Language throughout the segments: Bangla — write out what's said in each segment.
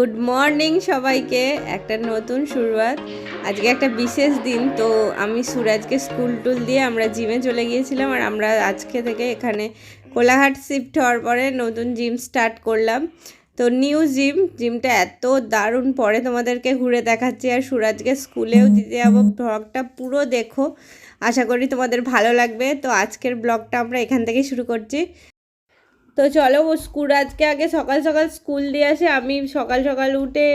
গুড মর্নিং সবাইকে, একটা নতুন শুরুয়াত। আজকে একটা বিশেষ দিন, তো আমি সুরাজকে স্কুল টুল দিয়ে আমরা জিমে চলে গিয়েছিলাম আর আমরা আজকে থেকে এখানে কোলাঘাট শিফট হওয়ার পরে নতুন জিম স্টার্ট করলাম। তো নিউ জিম, জিমটা এত দারুণ, পরে তোমাদেরকে ঘুরে দেখাচ্ছি। আর সুরাজকে স্কুলেও দিতে যাব, ব্লগটা পুরো দেখো। আশা করি তোমাদের ভালো লাগবে। তো আজকের ব্লগটা আমরা এখান থেকেই শুরু করছি। তো চলো ও স্কুল আজকে আগে সকাল সকাল স্কুল দিয়ে আসে। আমি সকাল সকাল উঠে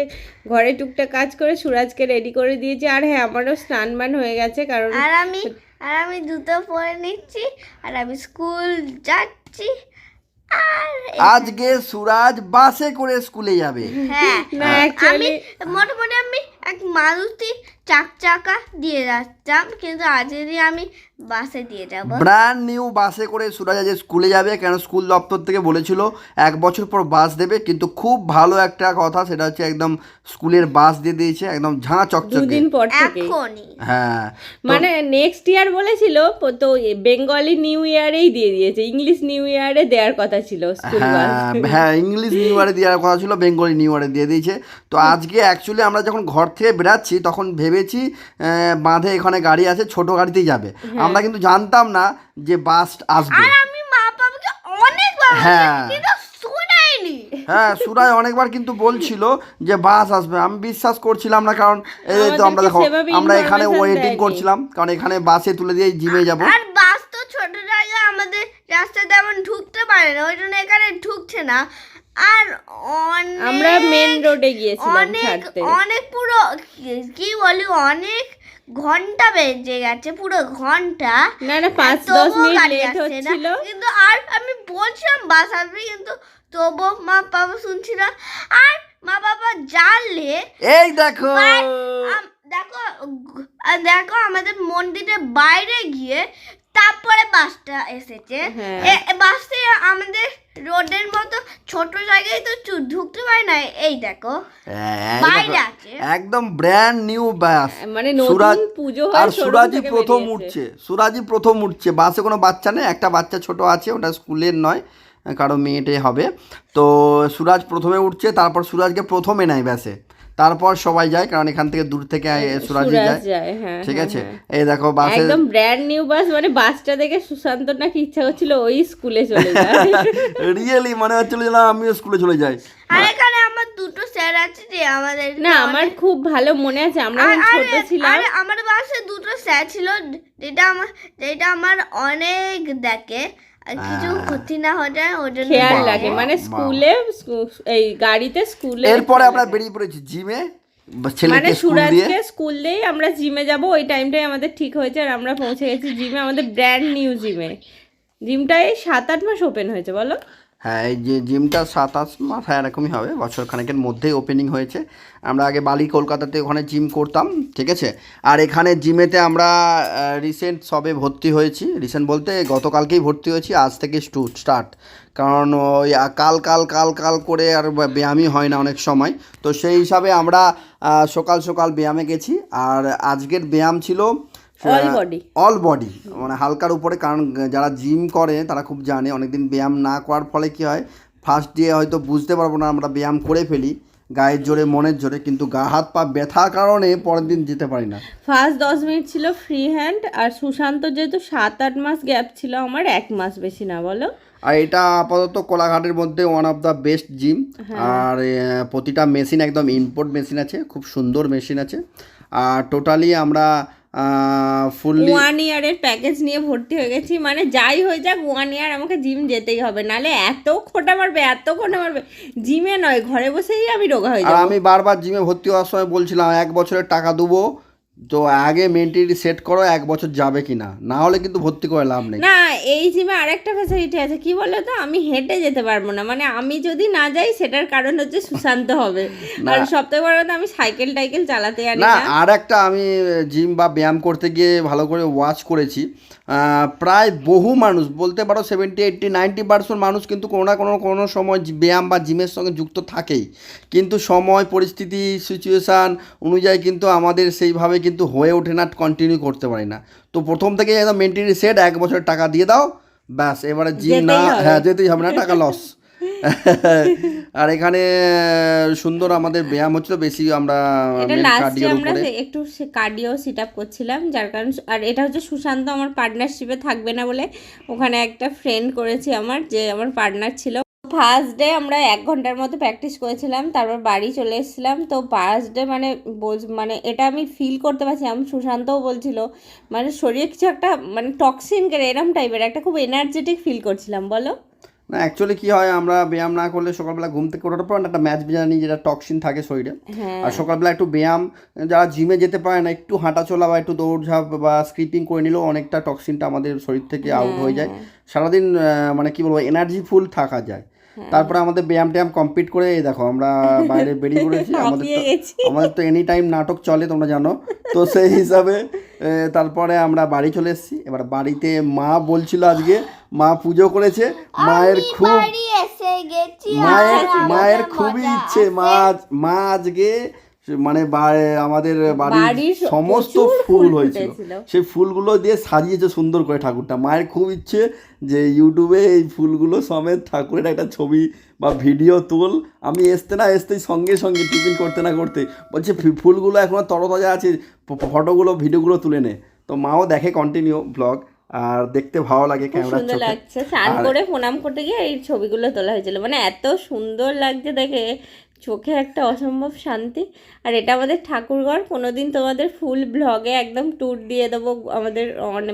ঘরে টুকটাক কাজ করে সুরাজকে রেডি করে দিয়েছি। আর হ্যাঁ আমারও স্নান বান হয়ে গেছে কারণ আর আমি আর আমি জুতো পরে নিচ্ছি আর আমি স্কুল যাচ্ছি। আজকে সুরাজ বাসে করে স্কুলে যাবে। হ্যাঁ না আমি অ্যাকচুয়ালি মোটামুটি আমি এক মারুতি চাক চাকা দিয়ে যাচ্তাম কিন্তু আজকে আমি বাসে দিয়ে যাব। ব্র্যান্ড নিউ বাসে করে সুরাজ আজ স্কুলে যাবে কেন স্কুল দপ্তর থেকে বলেছিল এক বছর পর বাস দেবে কিন্তু খুব ভালো একটা কথা সেটা হচ্ছে একদম স্কুলের বাস দিয়ে দিয়েছে একদম ঝাঁ চকচকে। দুদিন পর থেকে এখনই। হ্যাঁ মানে নেক্সট ইয়ার বলেছিল তো বেঙ্গলি নিউ ইয়ারেই দিয়ে দিয়েছে ইংলিশ নিউ ইয়ারে দেওয়ার কথা ছিল স্কুল বাস। হ্যাঁ হ্যাঁ ইংলিশ নিউ ইয়ারে দেওয়ার কথা ছিল বেঙ্গলি নিউ ইয়ারে দিয়ে দিয়েছে। তো আজকে অ্যাকচুয়ালি আমরা যখন ঘর থেকে বেরাচ্ছি তখন ভেবেছি বাঁধে এখানে গাড়ি আছে ছোট গাড়িতেই যাবে। আমরা কিন্তু জানতাম না যে বাস আসবে। হ্যাঁ। হ্যাঁ সুরাজ অনেকবার কিন্তু বলছিল যে বাস আসবে। আমি বিশ্বাস করছিলাম না কারণ এই তো আমরা দেখো আমরা এখানে ওয়েটিং করছিলাম কারণ এখানে বাসে তুলে দিয়ে জিমে যাব। আর বাস তো ছোট জায়গা আমাদের রাস্তা তেমন ঢুকতে পারে না ওই জন্য এখানে ঢুকছে না। আর অনেক আমরা মেন রোডে গিয়েছিলাম অনেক ছাড়তে অনেক পুরো কি- বলি অনেক ঘণ্টা বেজে গেছে পুরো ঘণ্টা। না না পাঁচ দশ মিনিট লেট হচ্ছিল। কিন্তু আর আমি বলছিলাম বাস আসবে কিন্তু তবুও মা বাবা শুনছিল আর মা বাবা জানলে এই দেখো। দেখো দেখো আমাদের মন্দিরের বাইরে গিয়ে তারপরে বাসটা এসেছে। হ্যাঁ। এ আমাদের রোডের মতো ছোট জায়গায় তো চু- ঢুকতে পারে না। এই দেখো হ্যাঁ, বাইরে আছে। একদম ব্র্যান্ড নিউ বাস মানে সুরাজ পুজো আর থেকে প্রথম উঠছে। সুরাজই প্রথম উঠছে। বাসে কোনো বাচ্চা নেই একটা বাচ্চা ছোট আছে ওটা স্কুলের নয় কারও মেয়েটে হবে। তো সুরাজ প্রথমে উঠছে তারপর সুরাজকে প্রথমে নেয় ব্যাসে তারপর সবাই যায় কারণ এখান থেকে দূর থেকে সুরাজই সুরাজ যায়। হ্যাঁ ঠিক হ্যাঁ, আছে? হ্যাঁ। এই দেখো বাসে একদম ব্র্যান্ড নিউ বাস মানে বাসটা দেখে সুশান্ত নাকি ইচ্ছা হচ্ছিল ওই স্কুলে চলে যায়। রিয়েলি মনে হচ্ছিল যে না আমিও স্কুলে চলে যাই। আর এখানে আমার দুটো স্যার আছে যে আমাদের না আমার খুব ভালো মনে আছে আমরা যখন ছোট ছিলাম আরে আমার বাসে দুটো স্যার ছিল যেটা আমার যেটা আমার অনেক দেখে। কিছু ক্ষতি না হয়ে যায় ওর জন্য খেয়াল লাগে মানে স্কুলে এই গাড়িতে স্কুলে এরপরে আমরা বেরিয়ে পড়েছি জিমে মানে ছেলেকে স্কুল দিয়ে। সুরাজকে স্কুল দিয়েই আমরা জিমে যাব ওই টাইমটাই আমাদের ঠিক হয়েছে আর আমরা পৌঁছে গেছি জিমে আমাদের ব্র্যান্ড নিউ জিমে জিমটা এই সাত আট মাস ওপেন হয়েছে বলো? হ্যাঁ এই যে জিমটা সাতাশ মাস হ্যাঁ এরকমই হবে। বছর খানেকের মধ্যেই ওপেনিং হয়েছে। আমরা আগে বালি, কলকাতাতে ওখানে জিম করতাম, ঠিক আছে? আর এখানে জিমেতে আমরা রিসেন্ট সবে ভর্তি হয়েছি। রিসেন্ট বলতে গতকালকেই ভর্তি হয়েছি, আজ থেকে স্টু স্টার্ট কারণ ওই কাল কাল কাল কাল করে আর ব্যায়ামই হয় না অনেক সময়। তো সেই হিসাবে আমরা সকাল সকাল ব্যায়ামে গেছি। আর আজকের ব্যায়াম ছিল. অল বডি মানে হালকার উপরে কারণ যারা জিম করে তারা খুব জানে অনেকদিন ব্যায়াম না করার ফলে কি হয় ফার্স্ট ডে হয়তো বুঝতে পারব না আমরা ব্যায়াম করে ফেলি গায়ের জোরে মনের জোরে কিন্তু গা হাত পা ব্যথার কারণে পরের দিন যেতে পারি না। ফার্স্ট দশ মিনিট ছিল ফ্রি হ্যান্ড আর সুশান্ত যেহেতু সাত আট মাস গ্যাপ ছিল আমার এক মাস বেশি না বলো? আর এটা আপাতত কোলাঘাটের মধ্যে one of the best gym আর প্রতিটা মেশিন একদম ইম্পোর্ট মেশিন আছে খুব সুন্দর মেশিন আছে। আর টোটালি আমরা ফুললি ওয়ান ইয়ারের প্যাকেজ নিয়ে ভর্তি হয়ে গেছি। মানে যাই হয়ে যাক ওয়ান ইয়ার আমাকে জিম যেতেই হবে। নালে এত খোটা মারবে এত খোটা মারবে। জিমে নয় ঘরে বসেই আমি রোগা হয়ে যাব। আমি বারবার জিমে ভর্তি হওয়ার সময় বলছিলাম এক বছরের টাকা দেবো। তো আগে মেন্টালি সেট করো এক বছর যাবে কি না না হলে কিন্তু ভর্তি করে লাভ নেই। না এই জিমে আরেকটা ফ্যাসিলিটি আছে। কি বলো তো আমি হেঁটে যেতে পারব না। মানে আমি যদি না যাই সেটার কারণ হচ্ছে সুশান্ত হবে। আর সবথেকে বড় কথা আমি সাইকেল টাইকেল চালাতে জানি না আর একটা আমি জিম বা ব্যায়াম করতে গিয়ে ভালো করে ওয়াচ করেছি। প্রায় বহু মানুষ বলতে পারো সেভেন্টি এইট্টি নাইনটি পার্সেন্ট মানুষ কিন্তু কোনো না কোনো কোনো সময় ব্যায়াম বা জিমের সঙ্গে যুক্ত থাকেই। কিন্তু সময় পরিস্থিতি সিচুয়েশান অনুযায়ী কিন্তু আমাদের সেইভাবে কিন্তু হয়ে ওঠে না কন্টিনিউ করতে পারি না। তো প্রথম থেকে একদম মেন্টালি সেট এক বছরের টাকা দিয়ে দাও ব্যাস এবারে জিম না হ্যাঁ যেতেই হবে না টাকা লস আর এখানে সুন্দর আমাদের ব্যায়াম হচ্ছিল বেশি আমরা আমরা একটু কার্ডিও সিট আপ করছিলাম যার কারণ আর এটা হচ্ছে সুশান্ত আমার পার্টনারশিপে থাকবে না বলে ওখানে একটা ফ্রেন্ড করেছি আমার যে আমার পার্টনার ছিল ফার্স্ট ডে আমরা এক ঘণ্টার মতো প্র্যাকটিস করেছিলাম তারপর বাড়ি চলে এসেছিলাম। তো ফার্স্ট ডে মানে মানে এটা আমি ফিল করতে পারছি আমি সুশান্তও বলছিল মানে শরীরে কিছু একটা মানে টক্সিন এরম টাইপের একটা খুব এনার্জেটিক ফিল করছিলাম বলো। না অ্যাকচুয়ালি কি হয় আমরা ব্যায়াম না করলে সকালবেলা ঘুম থেকে ওঠার পর একটা ম্যাচ বিজানি যেটা টক্সিন থাকে শরীরে। হ্যাঁ। আর সকালবেলা একটু ব্যায়াম যারা জিমে যেতে পারে না একটু হাঁটাচলা বা একটু দৌড়ঝাঁপ বা স্কিপিং করে নিলেও অনেকটা টক্সিনটা আমাদের শরীর থেকে আউট হয়ে। যায়। সারাদিন মানে কি বলব এনার্জি ফুল থাকা যায়। তারপরে আমাদের ব্যায়াম ট্যায়াম কমপ্লিট করে এই দেখো আমরা বাইরে বেরিয়ে পড়েছি আমাদের তো আমাদের তো এনি টাইম নাটক চলে তোমরা জানো। তো সেই হিসাবে তারপরে আমরা বাড়ি চলে এসেছি। এবার বাড়িতে মা বলছিল আজকে মা পুজো করেছে মায়ের খুব মায়ের মায়ের খুবই ইচ্ছে। মা মা আজকে মানে আমাদের বাড়ির সমস্ত ফুল হয়েছিল। সেই ফুলগুলো দিয়ে সাজিয়েছে সুন্দর করে ঠাকুরটা। মায়ের খুব ইচ্ছে যে ইউটিউবে এই ফুলগুলো সমেত ঠাকুরের একটা ছবি বা ভিডিও তুল। আমি আসতে না আসতেই সঙ্গে সঙ্গে টিফিন করতে না করতে বলছে ফুলগুলো এখনও তরতাজা আছে ফটোগুলো ভিডিওগুলো তুলে নে। তো মাও দেখে কন্টিনিউ ব্লগ আর দেখতে ভালো লাগে খুব ক্যামেরার সুন্দর লাগছে। স্নান করে প্রণাম করতে গিয়ে এই ছবিগুলো তোলা হয়েছিল। মানে এত সুন্দর লাগছে দেখে। চোখে একটা অসম্ভব শান্তি। আর এটা আমাদের ঠাকুরঘর, কোনোদিন তোমাদের ফুল ব্লগে একদম ট্যুর দিয়ে দেবো। আমাদের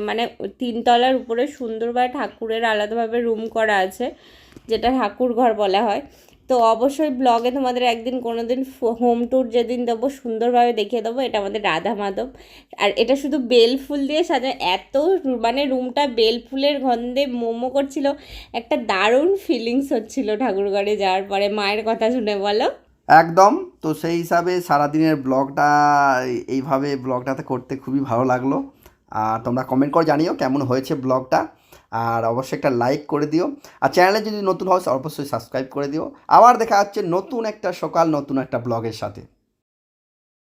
মানে তিনতলার উপরে সুন্দরভাবে ঠাকুরের আলাদাভাবে রুম করা আছে, যেটা ঠাকুরঘর বলা হয়। তো অবশ্যই ব্লগে তোমাদের একদিন কোনো দিন হোম ট্যুর যেদিন দেবো সুন্দরভাবে দেখিয়ে দেবো, এটা আমাদের রাধা মাধব। আর এটা শুধু বেল ফুল দিয়ে সাজানো, এত মানে রুমটা বেল ফুলের গন্ধে মোমো করছিল, একটা দারুণ ফিলিংস হচ্ছিল ঠাকুরঘরে যাওয়ার পরে, মায়ের কথা শুনে বলো। একদম, তো সেই হিসাবে সারাদিনের ব্লগটা এইভাবে ব্লগটাতে করতে খুবই ভালো লাগল। আর তোমরা কমেন্ট করে জানিও কেমন হয়েছে ব্লগটা আর অবশ্যই একটা লাইক করে দিও। আর চ্যানেলে যদি নতুন হয় অবশ্যই সাবস্ক্রাইব করে দিও। আবার দেখা যাচ্ছে নতুন একটা সকাল, নতুন একটা ব্লগের সাথে।